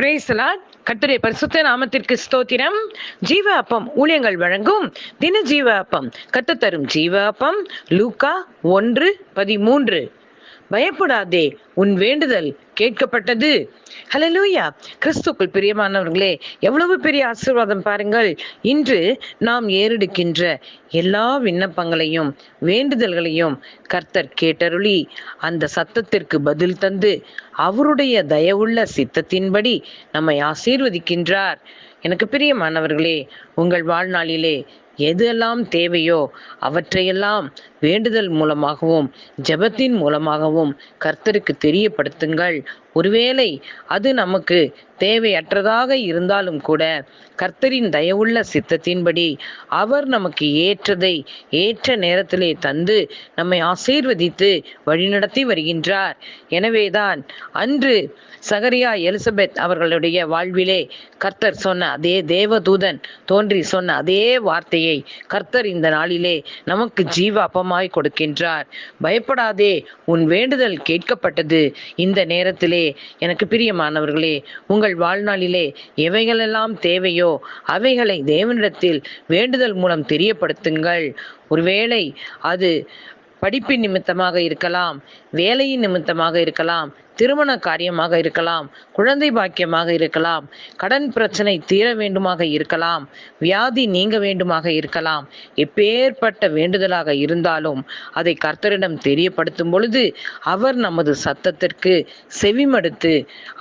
பிரேசலாட் கர்த்தருடைய பரிசுத்த நாமத்திற்கு ஸ்தோத்திரம். ஜீவ அப்பம் ஊழியங்கள் வழங்கும் தின ஜீவ அப்பம் கத்து தரும் ஜீவ அப்பம் லூக்கா ஒன்று பதிமூன்று. பயப்படாதே உன் வேண்டுதல் கேட்கப்பட்டது. ஹலலூயா கிறிஸ்துக்குள் பிரியமானவர்களே எவ்வளவு பெரிய ஆசீர்வாதம் பாருங்கள். இன்று நாம் ஏறெடுக்கின்ற எல்லா விண்ணப்பங்களையும் வேண்டுதல்களையும் கர்த்தர் கேட்டருளி அந்த சத்தத்திற்கு பதில் தந்து அவருடைய தயவுள்ள சித்தத்தின்படி நம்மை ஆசீர்வதிக்கின்றார். எனக்கு பிரியமானவர்களே உங்கள் வாழ்நாளிலே எதெல்லாம் தேவையோ அவற்றையெல்லாம் வேண்டுதல் மூலமாகவும் ஜெபத்தின் மூலமாகவும் கர்த்தருக்கு தெரியப்படுத்துங்கள். ஒருவேளை அது நமக்கு தேவையற்றதாக இருந்தாலும் கூட கர்த்தரின் தயவுள்ள சித்தத்தின்படி அவர் நமக்கு ஏற்றதை ஏற்ற நேரத்திலே தந்து நம்மை ஆசீர்வதித்து வழிநடத்தி வருகின்றார். எனவேதான் அன்று சகரியா எலிசபெத் அவர்களுடைய வாழ்விலே கர்த்தர் சொன்ன அதே தேவதூதன் தோன்றி சொன்ன அதே வார்த்தை வார்த்தையை கர்த்தர் இந்த நாளிலே நமக்கு ஜீவ அப்பமாய் கொடுக்கின்றார். பயப்படாதே உன் வேண்டுதல் கேட்கப்பட்டது. இந்த நேரத்திலே எனக்கு பிரியமானவர்களே உங்கள் வாழ்நாளிலே எவைகளெல்லாம் தேவையோ அவைகளை தேவனிடத்தில் வேண்டுதல் மூலம் தெரியப்படுத்துங்கள். ஒருவேளை அது படிப்பின் நிமித்தமாக இருக்கலாம் வேலையின் நிமித்தமாக இருக்கலாம் திருமண காரியமாக இருக்கலாம் குழந்தை பாக்கியமாக இருக்கலாம் கடன் பிரச்சனை தீர வேண்டுமாக இருக்கலாம் வியாதி நீங்க வேண்டுமாக இருக்கலாம் எப்பேற்பட்ட வேண்டுதலாக இருந்தாலும் அதை கர்த்தரிடம் தெரியப்படுத்தும் பொழுது அவர் நமது சத்தத்திற்கு செவிமடுத்து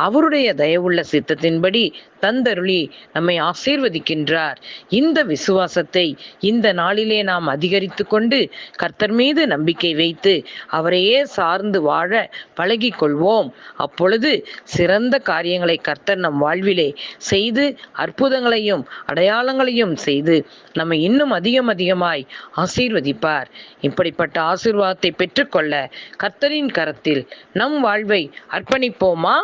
அவருடைய தயவுள்ள சித்தத்தின்படி தந்தருளி நம்மை ஆசீர்வதிக்கின்றார். இந்த விசுவாசத்தை இந்த நாளிலே நாம் அதிகரித்து கொண்டு கர்த்தர் மீது நம்பிக்கை வைத்து அவரையே சார்ந்து வாழ பழகிக் கொள்வோம். அப்பொழுது சிறந்த காரியங்களை கர்த்தர் நம் வாழ்விலே செய்து அற்புதங்களையும் அடையாளங்களையும் செய்து நம்மை இன்னும் அதிகம் அதிகமாய் ஆசீர்வதிப்பார். இப்படிப்பட்ட ஆசீர்வாதத்தை பெற்றுக்கொள்ள கர்த்தரின் கரத்தில் நம் வாழ்வை அர்ப்பணிப்போமா?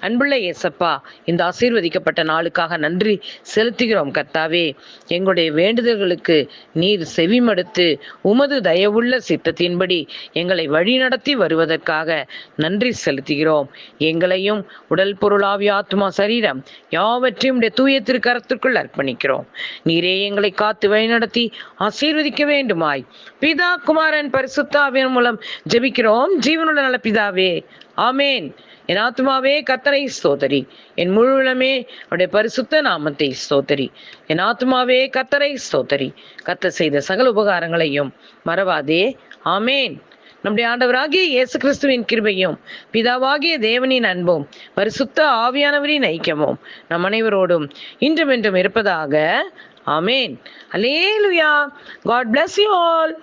அன்புள்ள ஏசப்பா இந்த ஆசீர்வதிக்கப்பட்ட நாளுக்காக நன்றி செலுத்துகிறோம் கர்த்தாவே. எங்களுடைய வேண்டுதல்களுக்கு நீர் செவிமடுத்து உமது தயவுள்ள சித்தத்தின்படி எங்களை வழிநடத்தி வருவதற்காக நன்றி செலுத்துகிறோம். எங்களையும் உடல் பொருளாவி ஆத்மா சரீரம் யாவற்றையும் உடைய தூய திருக்கரத்திற்குள் அர்ப்பணிக்கிறோம். நீரே எங்களை காத்து வழிநடத்தி ஆசீர்வதிக்க வேண்டுமாய். பிதா குமாரன் பரிசுத்தாவின் மூலம் ஜெபிக்கிறோம். ஜீவனுள்ள நல்ல பிதாவே ஆமேன். என் ஆத்மாவே கத்தரை ஸ்தோத்தரி. என் முழுவலமே அவருடைய பரிசுத்த நாமத்தை ஸ்தோத்தரி. என் ஆத்மாவே கத்தரை ஸ்தோத்தரி. கத்த செய்த சகல உபகாரங்களையும் மறவாதே. ஆமேன். நம்முடைய ஆண்டவராகிய இயேசு கிறிஸ்துவின் கிருபையும் பிதாவாகிய தேவனின் அன்பும் பரிசுத்த ஆவியானவரின் ஐக்கியமும் நம் அனைவரோடும் இன்றும் என்றும் இருப்பதாக. ஆமேன். Alleluia God bless you all